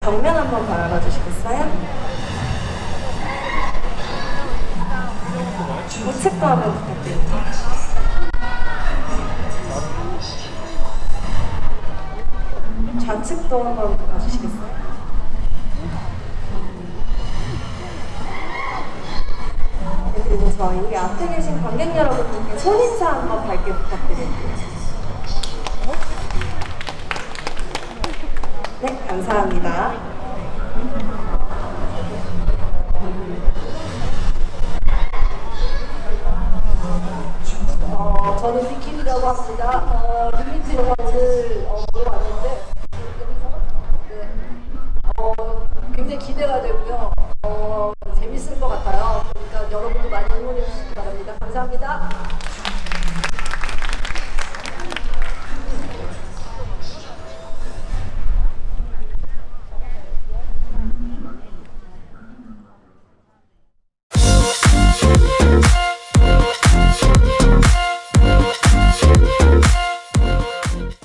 정면 한번 바라봐 주시겠어요? 우측도 한번 부탁드립니다. 좌측도 한번 봐주시겠어요? 그리고 저희 앞에 계신 관객 여러분들께 손인사 한번 밝게 부탁드릴게요. 네, 감사합니다. 어, 저는 비키니라고 합니다. 어, 뮤비티로가 오늘 어, 보러 왔는데 네. 어, 굉장히 기대가 되고요. 감사합니다.